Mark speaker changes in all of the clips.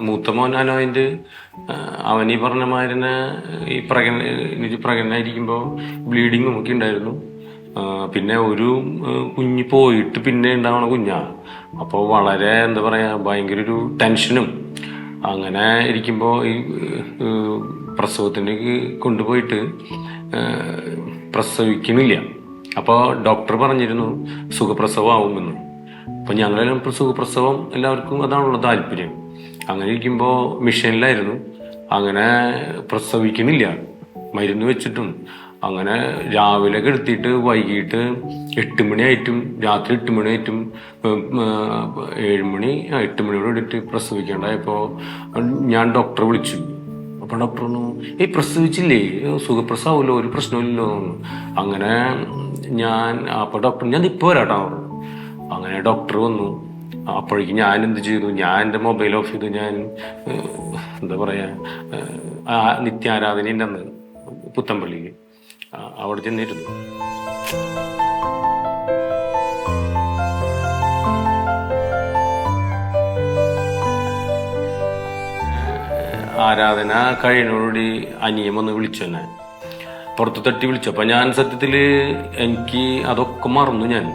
Speaker 1: മൂത്ത മോൻ അനോയിന്റ് അവൻ ഈ പറഞ്ഞ മാതിരിനെ ഈ പ്രഗന പ്രഗനായിരിക്കുമ്പോൾ ബ്ലീഡിങ്ങും ഒക്കെ ഉണ്ടായിരുന്നു. പിന്നെ ഒരു കുഞ്ഞ് പോയിട്ട് പിന്നെ ഉണ്ടാവണ കുഞ്ഞാ. അപ്പോൾ വളരെ എന്താ പറയാ ഭയങ്കര ഒരു ടെൻഷനും. അങ്ങനെ ഇരിക്കുമ്പോൾ ഈ പ്രസവത്തിന് കൊണ്ടുപോയിട്ട് പ്രസവിക്കുന്നില്ല അപ്പോൾ ഡോക്ടർ പറഞ്ഞിരുന്നു സുഖപ്രസവമാവുമെന്ന്. അപ്പം ഞങ്ങളെല്ലാം സുഖപ്രസവം എല്ലാവർക്കും അതാണുള്ള താല്പര്യം. അങ്ങനെ ഇരിക്കുമ്പോൾ മിഷനിലായിരുന്നു. അങ്ങനെ പ്രസവിക്കുന്നില്ല. മരുന്ന് വെച്ചിട്ടും. അങ്ങനെ രാവിലെ കെടുത്തിയിട്ട് വൈകിട്ട് എട്ട് മണിയായിട്ടും രാത്രി എട്ട് മണിയായിട്ടും ഏഴുമണി എട്ട് മണിയോട് ഇട്ടിട്ട് പ്രസവിക്കേണ്ടായപ്പോൾ ഞാൻ ഡോക്ടറെ വിളിച്ചു. അപ്പോൾ ഡോക്ടർ പറഞ്ഞു ഏയ് പ്രസവിച്ചില്ലേ? സുഖപ്രസവമല്ലോ ഒരു പ്രശ്നമില്ലല്ലോ അങ്ങനെ ഞാൻ അപ്പോൾ ഡോക്ടർ ഞാൻ ഇപ്പോൾ വരാട്ടോ അങ്ങനെ ഡോക്ടർ വന്നു. അപ്പോഴേക്കും ഞാൻ എന്ത് ചെയ്തു? ഞാൻ എന്റെ മൊബൈൽ ഓഫ് ചെയ്ത്. ഞാൻ എന്താ പറയുക ആ നിത്യാരാധനയുടെ അന്ന് പുത്തമ്പള്ളിയിൽ അവിടെ ചെന്നിരുന്നു. ആരാധന കഴിയുന്നതോടുകൂടി അനിയം വന്ന് വിളിച്ചു തന്നെ പുറത്ത് തട്ടി വിളിച്ചു. അപ്പം ഞാൻ സത്യത്തിൽ എനിക്ക് അതൊക്കെ മറന്നു ഞാൻ.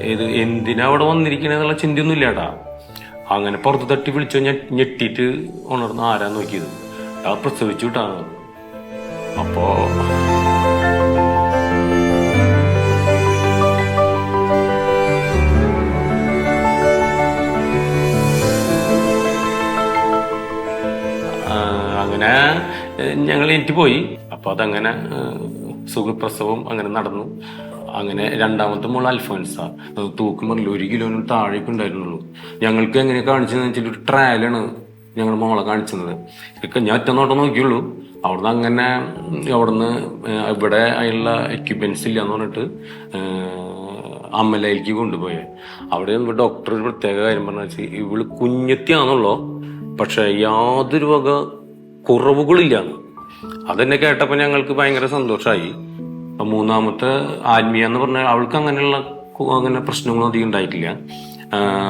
Speaker 1: ഏത് എന്തിനാ അവിടെ വന്നിരിക്കണെന്നുള്ള ചിന്തയൊന്നും ഇല്ലാട്ടാ അങ്ങനെ പുറത്ത് തട്ടി വിളിച്ചു ഞാൻ ഞെട്ടിയിട്ട് ഉണർന്ന് ആരാ നോക്കിയത്? ആ പ്രസവിച്ചു കിട്ടാണ് അപ്പോ അങ്ങനെ ഞങ്ങൾ എനിക്ക് പോയി അപ്പൊ അതങ്ങനെ സുഖപ്രസവം അങ്ങനെ നടന്നു. അങ്ങനെ രണ്ടാമത്തെ മോൾ അൽഫോൻസ. തൂക്കം പറഞ്ഞില്ല ഒരു കിലോനും താഴേക്ക് ഉണ്ടായിരുന്നുള്ളൂ. ഞങ്ങൾക്ക് എങ്ങനെ കാണിച്ചതെന്ന് വെച്ചാൽ ഒരു ട്രയലാണ് ഞങ്ങൾ മോളെ കാണിച്ചത്. ഇതൊക്കെ ഞാൻ ഒറ്റ നോട്ടം നോക്കിയുള്ളൂ. അവിടുന്ന് അങ്ങനെ അവിടുന്ന് ഇവിടെ അതിനുള്ള എക്യുപ്മെന്റ്സ് ഇല്ല എന്ന് പറഞ്ഞിട്ട് അമ്മലയിലേക്ക് കൊണ്ടുപോയെ. അവിടെ ഡോക്ടർ ഒരു പ്രത്യേക കാര്യം പറഞ്ഞു ഇവൾ കുഞ്ഞത്തിയാണെന്നുള്ളോ പക്ഷെ യാതൊരു വക കുറവുകളില്ല അതെന്നെ കേട്ടപ്പോൾ ഞങ്ങൾക്ക് ഭയങ്കര സന്തോഷമായി മൂന്നാമത്തെ ആത്മീയ എന്ന് പറഞ്ഞാൽ അവൾക്ക് അങ്ങനെയുള്ള അങ്ങനെ പ്രശ്നങ്ങളൊന്നും അധികം ഉണ്ടായിട്ടില്ല.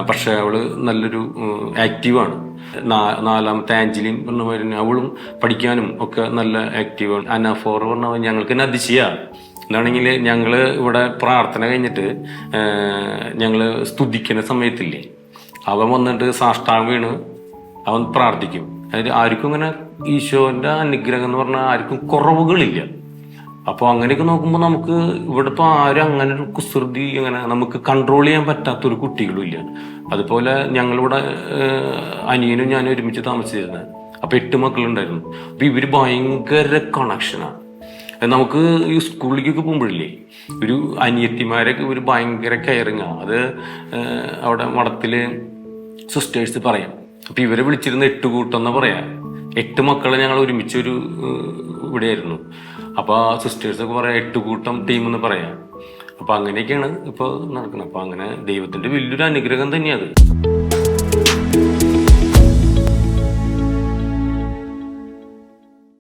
Speaker 1: പക്ഷെ അവൾ നല്ലൊരു ആക്റ്റീവാണ് നാലാമത്തെ ആഞ്ചലിൻ പറഞ്ഞ മാതിരി അവളും പഠിക്കാനും ഒക്കെ നല്ല ആക്റ്റീവാണ് അനഫോർ പറഞ്ഞ ഞങ്ങൾക്ക് അതിശയ. എന്താണെങ്കിൽ ഞങ്ങൾ ഇവിടെ പ്രാർത്ഥന കഴിഞ്ഞിട്ട് ഞങ്ങൾ സ്തുതിക്കുന്ന സമയത്തില്ലേ അവൻ വന്നിട്ട് സാഷ്ടാംഗം വീണ് അവൻ പ്രാർത്ഥിക്കും. അതായത് ആർക്കും ഇങ്ങനെ ഈശോന്റെ അനുഗ്രഹം എന്ന് പറഞ്ഞാൽ ആർക്കും കുറവുകളില്ല. അപ്പോൾ അങ്ങനെയൊക്കെ നോക്കുമ്പോൾ നമുക്ക് ഇവിടെ ഇപ്പോൾ ആരും അങ്ങനെ ഒരു കുസൃതി അങ്ങനെ നമുക്ക് കൺട്രോൾ ചെയ്യാൻ പറ്റാത്തൊരു കുട്ടികളും ഇല്ല അതുപോലെ ഞങ്ങളിവിടെ അനിയനും ഞാനും ഒരുമിച്ച് താമസിച്ചിരുന്നത് അപ്പൊ എട്ട് മക്കളുണ്ടായിരുന്നു. അപ്പൊ ഇവർ ഭയങ്കര കണക്ഷനാണ് നമുക്ക് ഈ സ്കൂളിലേക്കൊക്കെ പോകുമ്പോഴില്ലേ ഒരു അനിയത്തിമാരൊക്കെ ഒരു ഭയങ്കര കെയറിങ്ങാണ് അത് അവിടെ മഠത്തിൽ സിസ്റ്റേഴ്സ് പറയാം. അപ്പൊ ഇവരെ വിളിച്ചിരുന്ന എട്ട് കൂട്ടം എന്നാ പറയാ. എട്ട് മക്കളെ ഞങ്ങൾ ഒരുമിച്ചൊരു ഇവിടെയായിരുന്നു. അപ്പൊ ആ സിസ്റ്റേഴ്സ് ഒക്കെ പറയാം എട്ട് കൂട്ടം ടീം എന്ന് പറയാം. അപ്പൊ അങ്ങനെയൊക്കെയാണ് ഇപ്പൊ നടക്കുന്നത് അപ്പൊ അങ്ങനെ ദൈവത്തിന്റെ വലിയൊരു അനുഗ്രഹം തന്നെയാണ്